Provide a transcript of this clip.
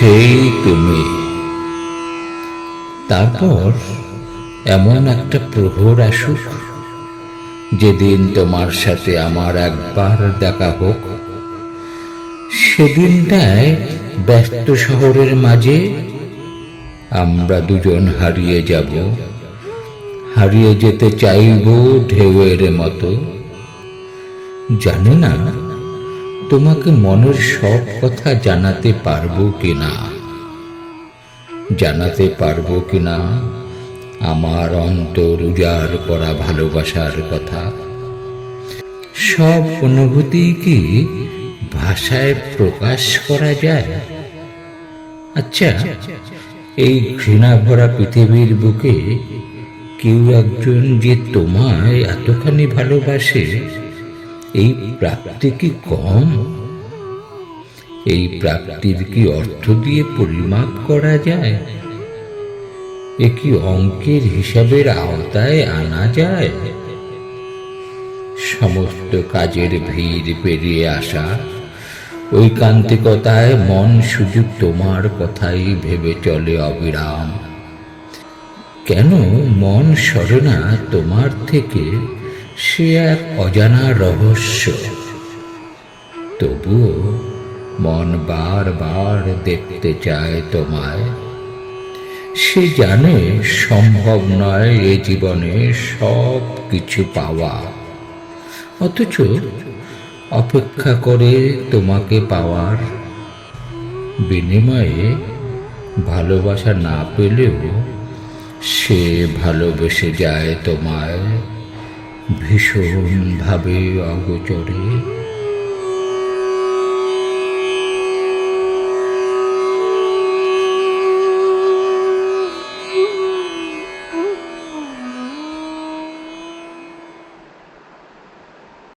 সেই তুমি। তারপর এমন একটা প্রহর আসুক, যেদিন তোমার সাথে আমার একবার দেখা হোক। সেদিনটায় ব্যস্ত শহরের মাঝে আমরা দুজন হারিয়ে যাব। হারিয়ে যেতে চাইব ঢেউয়ের মতো। জানি না তোমাকে মনের সব কথা জানাতে পারব কিনা? জানাতে পারব কিনা? আমার অন্তর উজাড় করা ভালোবাসার কথা। সব অনুভূতি কি ভাষায় প্রকাশ করা যায়? আচ্ছা এই ঘৃণা ভরা পৃথিবীর বুকে কেউ একজন যে তোমায় এতখানি ভালোবাসে এই প্রাপ্তি কি কম? এই প্রাপ্তির কি অর্থ দিয়ে পরিমাপ করা যায়? এ কি অঙ্কের হিসাবের আওতায় আনা যায়? সমস্ত কাজের ভিড় পেরিয়ে আসা ওই কান্তিকতায় মন সুযোগ তোমার কথাই ভেবে চলে অবিরাম। কেন মন সরে না তোমার থেকে? সে এক অজানা রহস্য। তবুও মন বারবার দেখতে চায় তোমায়। সে জানে সম্ভব নয় এ জীবনে সব কিছু পাওয়া। অথচ অপেক্ষা করে তোমাকে পাওয়ার। বিনিময়ে ভালোবাসা না পেলেও সে ভালোবেসে যায় তোমায়। ভীষণভাবে অগোচরে।